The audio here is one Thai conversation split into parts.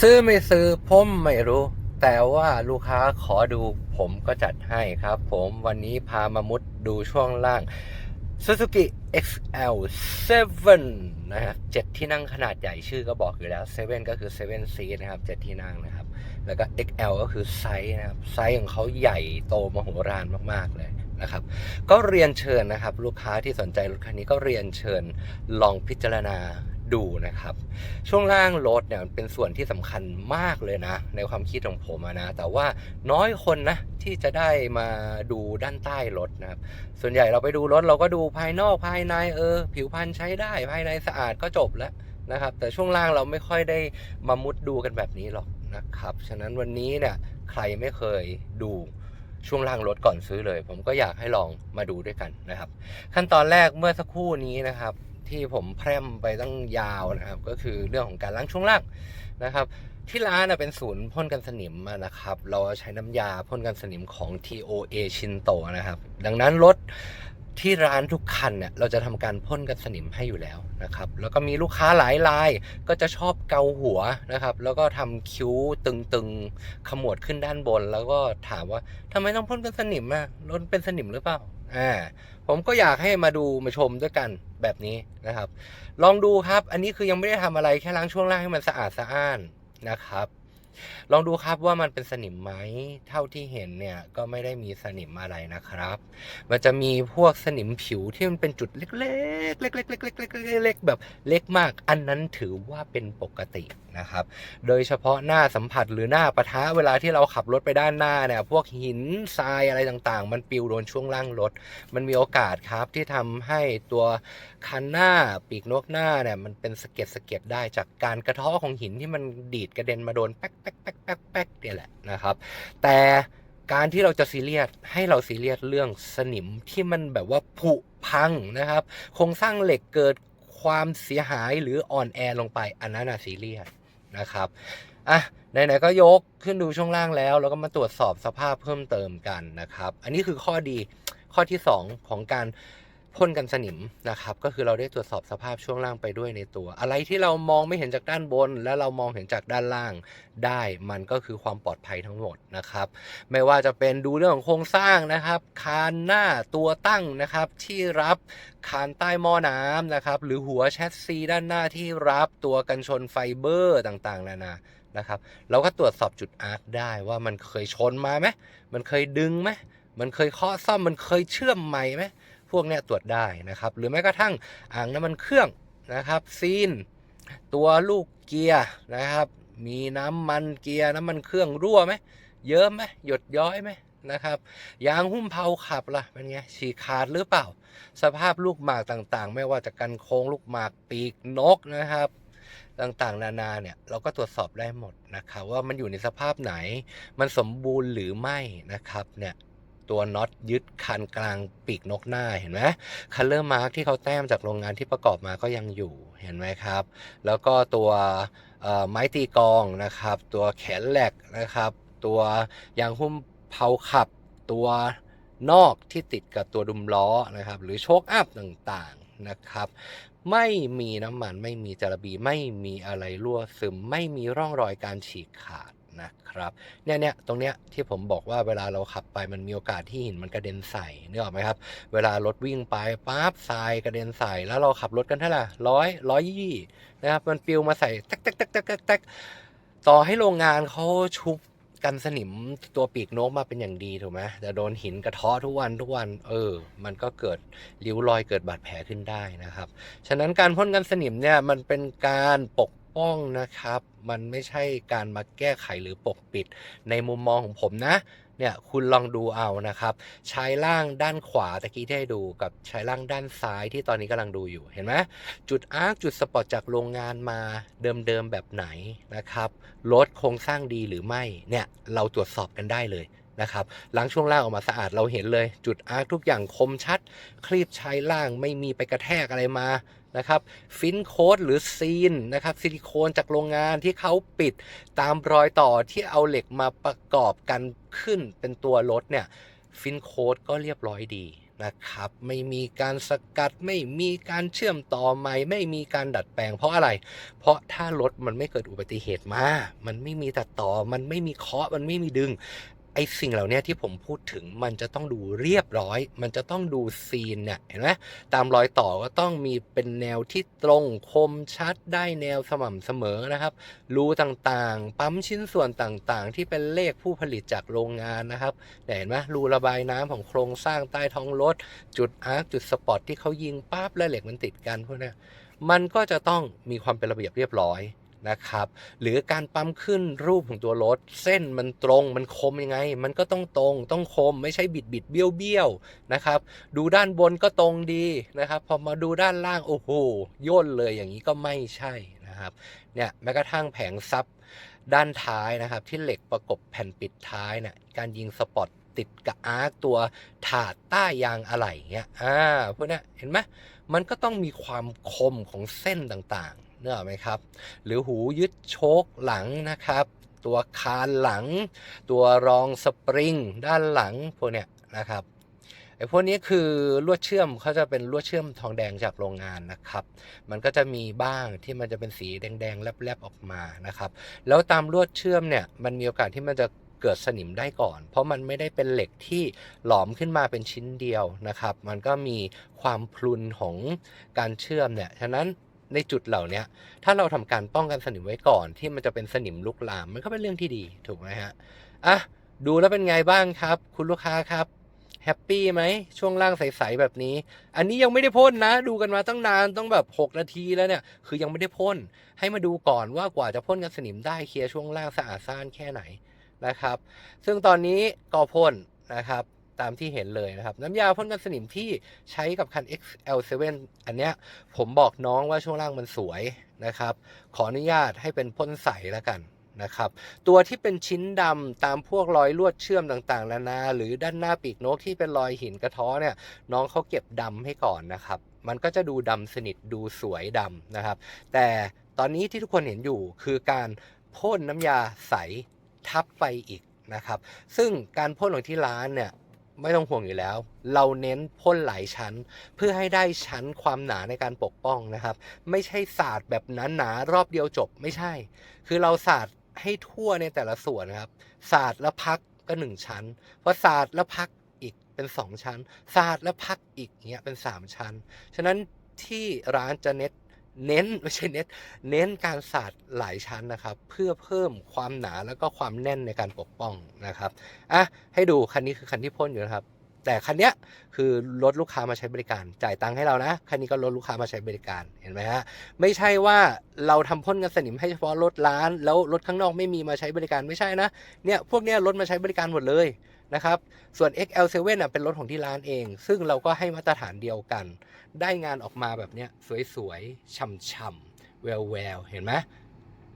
ซื้อไม่ซื้อผมไม่รู้ แต่ว่าลูกค้าขอดูผมก็จัดให้ครับ ผมวันนี้พามามุดดูช่วงล่าง Suzuki XL7 นะครับ7ที่นั่งขนาดใหญ่ชื่อก็บอกอยู่แล้ว 7 ก็คือ7 seat นะครับ7ที่นั่งนะครับ แล้วก็ XL ก็คือไซส์นะครับ ไซส์ของเขาใหญ่โตมโหฬารมาก ๆ เลยนะครับ ก็เรียนเชิญนะครับ ลูกค้าที่สนใจรถคันนี้ก็เรียนเชิญลองพิจารณา ดูนะครับ ช่วงล่างรถเนี่ยมันเป็นส่วนที่สำคัญมากเลยนะ ในความคิดของผมนะ แต่ว่าน้อยคนนะที่จะได้มาดูด้านใต้รถนะครับ ส่วนใหญ่เราไปดูรถเราก็ดูภายนอกภายในเออ ผิวพรรณใช้ได้ภายในสะอาดก็จบแล้วนะครับ แต่ช่วงล่างเราไม่ค่อยได้มามุดดูกันแบบนี้หรอกนะครับ ฉะนั้นวันนี้เนี่ยใครไม่เคยดูช่วงล่างรถก่อนซื้อเลย ผมก็อยากให้ลองมาดูด้วยกันนะครับ ขั้นตอนแรกเมื่อสักครู่นี้นะครับ ที่ผมแพร่มไปตั้งยาวนะครับ ก็คือเรื่องของการล้างช่วงล่างนะครับ ที่ร้านเป็นศูนย์พ่นกันสนิมนะครับ เราใช้น้ำยาพ่นกันสนิมของ TOA ชินโตนะครับ ดังนั้นรถที่ร้านทุกคันเนี่ยเราจะทำการพ่นกันสนิมให้อยู่แล้วนะครับ แล้วก็มีลูกค้าหลายรายก็จะชอบเกาหัวนะครับ แล้วก็ทำคิ้วตึงๆขมวดขึ้นด้านบน แล้วก็ถามว่าทำไมต้องพ่นกันสนิมอะรถเป็นสนิมหรือเปล่า อ่าผมก็อยากให้มาดูมาชมด้วยกันแบบนี้นะครับ ลองดูครับ อันนี้คือยังไม่ได้ทำอะไรแค่ล้างช่วงล่างให้มันสะอาดสะอ้านนะครับ ลองดูครับว่ามันเป็นสนิมไหมเท่าที่เห็นเนี่ยก็ไม่ได้มีสนิมอะไรนะครับ มันจะมีพวกสนิมผิวที่มันเป็นจุดเล็กๆเล็กๆเล็กๆเล็กๆเล็กๆแบบเล็กมาก อันนั้นถือว่าเป็นปกตินะครับ โดยเฉพาะหน้าสัมผัสหรือหน้าปะทะเวลาที่เราขับรถไปด้านหน้าเนี่ยพวกหินทรายอะไรต่างๆ มันปิวโดนช่วงล่างรถ มันมีโอกาสครับที่ทำให้ตัวคันหน้าปีกนกหน้าเนี่ยมันเป็นสะเก็ดสะเก็ดได้จากการกระทาะของหินที่มันดีดกระเด็นมาโดนแป๊กแป๊กแป๊กแป๊กแป๊กเนี่ยแหละนะครับ แต่การที่เราจะซีเรียสให้เราซีเรียสเรื่องสนิมที่มันแบบว่าผุพังนะครับโครงสร้างเหล็กเกิดความเสียหายหรืออ่อนแอลงไปอันนั้นอะซีเรียส นะครับอะไหนๆก็ยกขึ้นดูช่วงล่างแล้ว แล้วก็มาตรวจสอบสภาพเพิ่มเติมกันนะครับ อันนี้คือข้อดีข้อที่ 2 ของการ พ่นกันสนิมนะครับ ก็คือเราได้ตรวจสอบสภาพช่วงล่างไปด้วยในตัว อะไรที่เรามองไม่เห็นจากด้านบน และเรามองเห็นจากด้านล่างได้มันก็คือความปลอดภัยทั้งหมดนะครับ ไม่ว่าจะเป็นดูเรื่องของโครงสร้างนะครับ คานหน้าตัวตั้งนะครับที่รับคานใต้หม้อน้ำนะครับ หรือหัวแชสซีด้านหน้าที่รับตัวกันชนไฟเบอร์ต่างๆนานานะครับ เราก็ตรวจสอบจุดอาร์คได้ว่ามันเคยชนมาไหมมันเคยดึงไหมมันเคยเคาะซ่อมมันเคยเชื่อมใหม่ไหม พวกเนี้ยตรวจได้นะครับ หรือแม้กระทั่งอ่างน้ำมันเครื่องนะครับซีน ตัวลูกเกียร์นะครับ มีน้ำมันเกียร์น้ำมันเครื่องรั่วไหมเยอะไหมหยดย้อยไหมนะครับยางหุ้มเผาขับล่ะเป็นไงฉีกขาดหรือเปล่า สภาพลูกหมากต่างๆ ไม่ว่าจะกันโค้งลูกหมากปีกนกนะครับ ต่างๆ นานาเนี่ยเราก็ตรวจสอบได้หมดนะครับว่ามันอยู่ในสภาพไหน มันสมบูรณ์หรือไม่นะครับเนี่ย ตัวน็อตยึดคันกลางปีกนกหน้าเห็นไหมคัลเลอร์มาร์กที่เขาแต้มจากโรงงานที่ประกอบมาก็ยังอยู่เห็นไหมครับ แล้วก็ตัวไม้ตีกองนะครับ ตัวแขนแหลกนะครับ ตัวยางหุ้มเผาขับ ตัวนอกที่ติดกับตัวดุมล้อนะครับ หรือโชคอัพต่างๆนะครับ ไม่มีน้ำมันไม่มีจระบีไม่มีอะไรรั่วซึม ไม่มีร่องรอยการฉีกขาด นะครับ เนี่ยเนี่ยตรงเนี้ยที่ผมบอกว่าเวลาเราขับไปมันมีโอกาสที่หินมันกระเด็นใส่นึกออกไหมครับ เวลารถวิ่งไปปั๊บทรายกระเด็นใส่แล้วเราขับรถกันเท่าไหร่ร้อยร้อยยี่นะครับมันปิวมาใส่แต๊กแต๊กแต๊กแต๊กต๊กแต๊กต่อให้โรงงานเขาชุบกันสนิมตัวปีกนกมาเป็นอย่างดีถูกไหมแต่โดนหินกระเทาะทุกวันทุกวัน เออ มันก็เกิดริ้วรอยเกิดบาดแผลขึ้นได้นะครับ ฉะนั้นการพ่นกันสนิมเนี่ยมันเป็นการปก ป้องนะครับ มันไม่ใช่การมาแก้ไขหรือปกปิด ในมุมมองของผมนะเนี่ยคุณลองดูเอานะครับชายล่างด้านขวาตะกี้ที่ให้ดูกับชายล่างด้านซ้ายที่ตอนนี้กำลังดูอยู่เห็นไหมจุดอาร์คจุดสปอตจากโรงงานมาเดิมๆแบบไหนนะครับรถโครงสร้างดีหรือไม่เนี่ยเราตรวจสอบกันได้เลยนะครับล้างช่วงล่างออกมาสะอาดเราเห็นเลย จุดอาร์คทุกอย่างคมชัด คลีบชายล่างไม่มีไปกระแทกอะไรมา นะครับฟินโค้ดหรือซีนนะครับซิลิโคนจากโรงงานที่เขาปิดตามรอยต่อที่เอาเหล็กมาประกอบกันขึ้นเป็นตัวรถเนี่ยฟินโค้ดก็เรียบร้อยดีนะครับไม่มีการสกัดไม่มีการเชื่อมต่อใหม่ ไม่มีการดัดแปลงเพราะอะไร เพราะถ้ารถมันไม่เกิดอุบัติเหตุมา มันไม่มีตัดต่อมันไม่มีเคาะมันไม่มีดึง ไอ้สิ่งเหล่านี้ที่ผมพูดถึงมันจะต้องดูเรียบร้อย มันจะต้องดูซีนเนี่ยเห็นไหมตามรอยต่อก็ต้องมีเป็นแนวที่ตรงคมชัดได้แนวสม่ำเสมอนะครับรูต่างๆ ปั๊มชิ้นส่วนต่างๆ ที่เป็นเลขผู้ผลิตจากโรงงานนะครับเห็นไหมรูระบายน้ำของโครงสร้างใต้ท้องรถ จุดอาร์คจุดสปอตที่เขายิงปั๊บแล้วเหล็กมันติดกันพวกนี้มันก็จะต้องมีความเป็นระเบียบเรียบร้อย นะครับ หรือการปั๊มขึ้นรูปของตัวรถ เส้นมันตรงมันคมยังไง มันก็ต้องตรงต้องคมไม่ใช่บิดบิดเบี้ยวเบี้ยวนะครับ ดูด้านบนก็ตรงดีนะครับ พอมาดูด้านล่างโอ้โหย่นเลยอย่างนี้ก็ไม่ใช่นะครับเนี่ยแม้กระทั่งแผงซับด้านท้ายนะครับ ที่เหล็กประกบแผ่นปิดท้ายเนี่ยการยิงสปอตติดกับอาร์คตัวถาดใต้ยางอะไหล่เงี้ยอ่าพวกนี้เห็นไหมมันก็ต้องมีความคมของเส้นต่างๆ เนกอะไหมครับ หรือหูยึดโชคหลังนะครับ ตัวคานหลัง ตัวรองสปริงด้านหลังพวกเนี้ยนะครับไอ้พวกนี้คือลวดเชื่อมเขาจะเป็นลวดเชื่อมทองแดงจากโรงงานนะครับ มันก็จะมีบ้างที่มันจะเป็นสีแดงๆแลบๆออกมานะครับ แล้วตามลวดเชื่อมเนี่ยมันมีโอกาสที่มันจะเกิดสนิมได้ก่อน เพราะมันไม่ได้เป็นเหล็กที่หลอมขึ้นมาเป็นชิ้นเดียวนะครับ มันก็มีความพลุนของการเชื่อมเนี่ย ฉะนั้น ในจุดเหล่านี้ถ้าเราทำการป้องกันสนิมไว้ก่อน ที่มันจะเป็นสนิมลุกลาม มันก็เป็นเรื่องที่ดีถูกไหมฮะอะดูแล้วเป็นไงบ้างครับ คุณลูกค้าครับแฮปปี้ไหมช่วงล่างใสๆแบบนี้ อันนี้ยังไม่ได้พ่นนะ ดูกันมาตั้งนานต้องแบบ 6 นาทีแล้วเนี่ย คือยังไม่ได้พ่นให้มาดูก่อนว่ากว่าจะพ่นกันสนิมได้เคลียร์ช่วงล่างสะอาดซ่านแค่ไหนนะครับ ซึ่งตอนนี้ก็พ่นนะครับ ตามที่เห็นเลยนะครับ น้ำยาพ่นกันสนิมที่ใช้กับคัน XL7 อันเนี้ยผมบอกน้องว่าช่วงล่างมันสวยนะครับ ขออนุญาตให้เป็นพ่นใสแล้วกันนะครับตัวที่เป็นชิ้นดำตามพวกรอยลวดเชื่อมต่างๆนานาหรือด้านหน้าปีกนกที่เป็นรอยหินกระท้อเนี่ยน้องเขาเก็บดำให้ก่อนนะครับ มันก็จะดูดำสนิทดูสวยดำนะครับ แต่ตอนนี้ที่ทุกคนเห็นอยู่คือการพ่นน้ำยาใสทับไปอีกนะครับ ซึ่งการพ่นของที่ร้านเนี่ย ไม่ต้องห่วงอยู่แล้ว เราเน้นพ่นหลายชั้น เพื่อให้ได้ชั้นความหนาในการปกป้องนะครับ ไม่ใช่ศาสตร์แบบนั้นหนารอบเดียวจบไม่ใช่ คือเราศาสตร์ให้ทั่วในแต่ละส่วนนะครับศาสตร์แล้วพักก็หนึ่งชั้นพอศาสตร์แล้วพักอีกเป็นสองชั้นศาสตร์แล้วพักอีกเงี้ยเป็นสามชั้น ฉะนั้นที่ร้านจะเน้น เน้นไม่ใช่เน้นเน้นการศาสตร์หลายชั้นนะครับ เพื่อเพิ่มความหนาแล้วก็ความแน่นในการปกป้องนะครับอะให้ดูคันนี้คือคันที่พ่นอยู่นะครับ แต่คันเนี้ยคือรถลูกค้ามาใช้บริการ จ่ายตังค์ให้เรานะคันนี้ก็รถลูกค้ามาใช้บริการเห็นไหมฮะไม่ใช่ว่าเราทำพ่นกันสนิมให้เฉพาะรถร้าน แล้วรถข้างนอกไม่มีมาใช้บริการไม่ใช่นะเนี่ยพวกเนี้ยรถมาใช้บริการหมดเลยนะครับ ส่วน XL7 อะเป็นรถของที่ร้านเอง ซึ่งเราก็ให้มาตรฐานเดียวกัน ได้งานออกมาแบบเนี้ยสวยๆช่ำๆแววๆเห็นไหม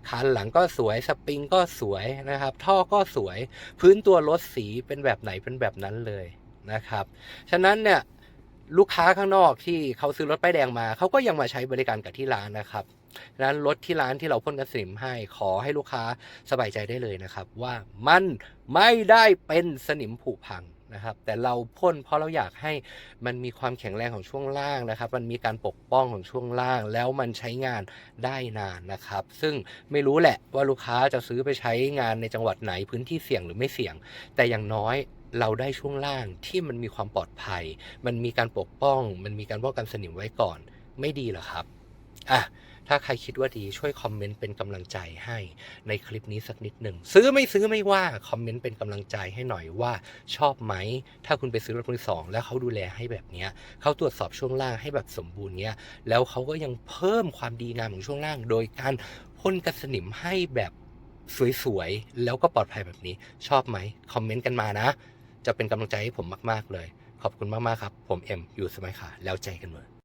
คันหลังก็สวยสปริงก็สวยนะครับ ท่อก็สวย พื้นตัวรถสีเป็นแบบไหนเป็นแบบนั้นเลยนะครับ ฉะนั้นเนี่ยลูกค้าข้างนอกที่เขาซื้อรถป้ายแดงมา เขาก็ยังมาใช้บริการกับที่ร้านนะครับ นั้นรถที่ร้านที่เราพ่นกันสนิมให้ขอให้ลูกค้าสบายใจได้เลยนะครับ ว่ามันไม่ได้เป็นสนิมผุพังนะครับแต่เราพ่นเพราะเราอยากให้มันมีความแข็งแรงของช่วงล่างนะครับ มันมีการปกป้องของช่วงล่าง แล้วมันใช้งานได้นานนะครับ ซึ่งไม่รู้แหละว่าลูกค้าจะซื้อไปใช้งานในจังหวัดไหนพื้นที่เสี่ยงหรือไม่เสี่ยง แต่อย่างน้อยเราได้ช่วงล่างที่มันมีความปลอดภัย มันมีการปกป้อง มันมีการป้องกันสนิมไว้ก่อน ไม่ดีหรอครับอะ ถ้าใครคิดว่าดีช่วยคอมเมนต์เป็นกำลังใจให้ในคลิปนี้สักนิดหนึ่งซื้อไม่ซื้อไม่ว่าคอมเมนต์เป็นกำลังใจให้หน่อยว่าชอบไหม ถ้าคุณไปซื้อรถมือสองแล้วเขาดูแลให้แบบนี้เขาตรวจสอบช่วงล่างให้แบบสมบูรณ์เนี้ยแล้วเขาก็ยังเพิ่มความดีงามของช่วงล่าง โดยการพ่นกันสนิมให้แบบสวยๆแล้วก็ปลอดภัยแบบนี้ ชอบไหมคอมเมนต์กันมานะ จะเป็นกำลังใจให้ผมมาก ๆเลย ขอบคุณมากๆครับ ผมเอ็มอยู่สมัยค่ะ แล้วใจกันเมื่อ